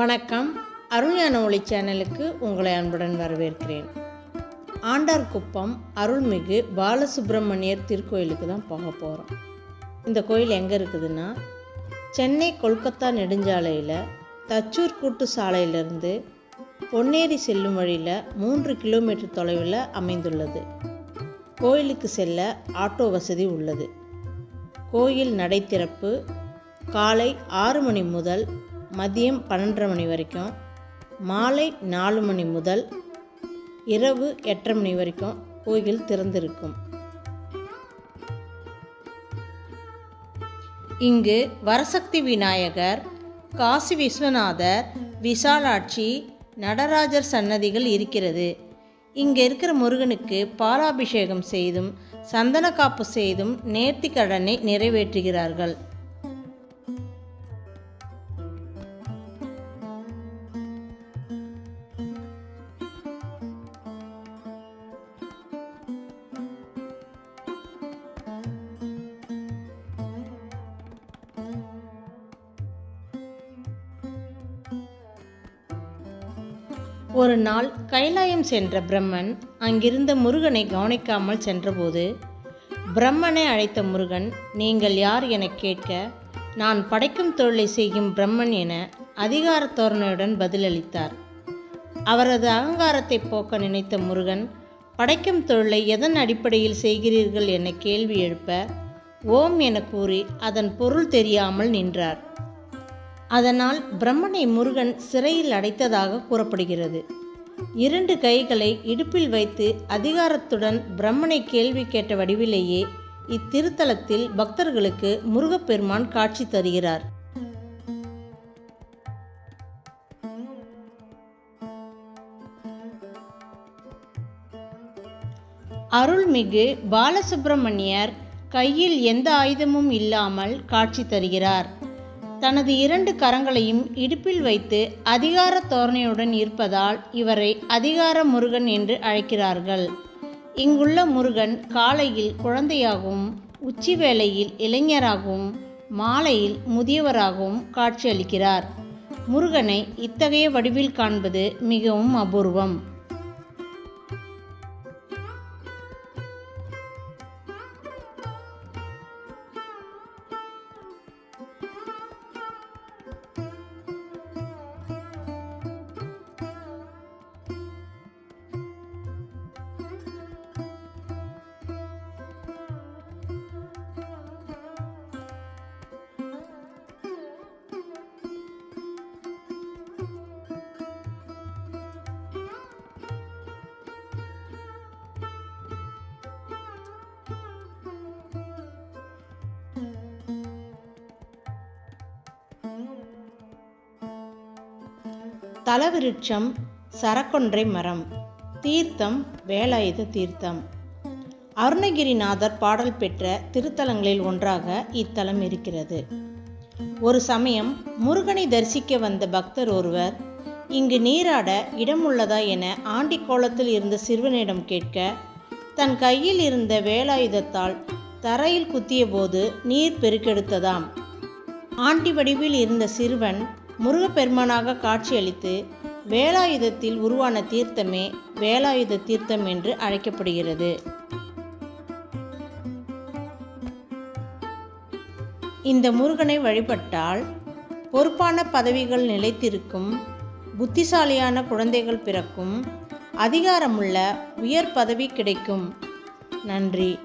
வணக்கம். ஞான ஒளி சேனலுக்கு உங்களை அன்புடன் வரவேற்கிறேன். ஆண்டார்குப்பம் அருள்மிகு பாலசுப்பிரமணியர் திருக்கோயிலுக்கு தான் போக போகிறோம் இந்த கோயில் எங்கே இருக்குதுன்னா சென்னை கொல்கத்தா நெடுஞ்சாலையில் தச்சூர் கூட்டு சாலையிலிருந்து பொன்னேரி செல்லும் வழியில் மூன்று கிலோமீட்டர் தொலைவில் அமைந்துள்ளது. கோயிலுக்கு செல்ல ஆட்டோ வசதி உள்ளது. கோயில் நடை திறப்பு காலை ஆறு மணி முதல் மதியம் பன்னெண்டரை மணி வரைக்கும் மாலை நாலு மணி முதல் இரவு எட்டரை மணி வரைக்கும் கோயில் திறந்திருக்கும். இங்கு வரசக்தி விநாயகர் காசி விஸ்வநாதர் விசாலாட்சி நடராஜர் சன்னதிகள் இருக்கிறது. இங்கே இருக்கிற முருகனுக்கு பாலாபிஷேகம் செய்தும் சந்தன காப்பு செய்தும் நேர்த்திக்கடனை நிறைவேற்றுகிறார்கள். ஒரு நாள் கைலாயம் சென்ற பிரம்மன் அங்கிருந்த முருகனை கவனிக்காமல் சென்றபோது பிரம்மனை அழைத்த முருகன் நீங்கள் யார் எனக் கேட்க நான் படைக்கும் தொழிலை செய்யும் பிரம்மன் என அதிகார தோரணையுடன் பதிலளித்தார். அவரது அகங்காரத்தை போக்க நினைத்த முருகன் படைக்கும் தொழிலை எதன் அடிப்படையில் செய்கிறீர்கள்? என கேள்வி எழுப்ப ஓம் என கூறி அதன் பொருள் தெரியாமல் நின்றார். அதனால் பிரம்மனை முருகன் சிறையில் அடைத்ததாக கூறப்படுகிறது. இரண்டு கைகளை இடுப்பில் வைத்து அதிகாரத்துடன் பிரம்மனை கேள்வி கேட்ட வடிவிலேயே இத்திருத்தலத்தில் பக்தர்களுக்கு முருகப்பெருமான் காட்சி தருகிறார். அருள்மிகு பாலசுப்பிரமணியர் கையில் எந்த ஆயுதமும் இல்லாமல் காட்சி தருகிறார். தனது இரண்டு கரங்களையும் இடுப்பில் வைத்து அதிகார தோரணையுடன் இருப்பதால் இவரை அதிகார முருகன் என்று அழைக்கிறார்கள். இங்குள்ள முருகன் காலையில் குழந்தையாகவும் உச்சி வேளையில் இளைஞராகவும் மாலையில் முதியவராகவும் காட்சியளிக்கிறார். முருகனை இத்தகைய வடிவில் காண்பது மிகவும் அபூர்வம். தலவிருட்சம் சரக்கொன்றை மரம் தீர்த்தம் வேலாயுத தீர்த்தம். அருணகிரிநாதர் பாடல் பெற்ற திருத்தலங்களில் ஒன்றாக இத்தலம் இருக்கிறது. ஒரு சமயம் முருகனை தரிசிக்க வந்த பக்தர் ஒருவர் இங்கு நீராட இடம் உள்ளதா என ஆண்டி கோலத்தில் இருந்த சிறுவனிடம் கேட்க தன் கையில் இருந்த வேலாயுதத்தால் தரையில் குத்தியபோது நீர் பெருக்கெடுத்ததாம். ஆண்டி வடிவில் இருந்த சிறுவன் முருகப்பெருமானாக காட்சியளித்து வேலாயுதத்தில் உருவான தீர்த்தமே வேலாயுத தீர்த்தம் என்று அழைக்கப்படுகிறது. இந்த முருகனை வழிபட்டால் பொறுப்பான பதவிகள் நிலைத்திருக்கும் புத்திசாலியான குழந்தைகள் பிறக்கும் அதிகாரமுள்ள உயர் பதவி கிடைக்கும். நன்றி.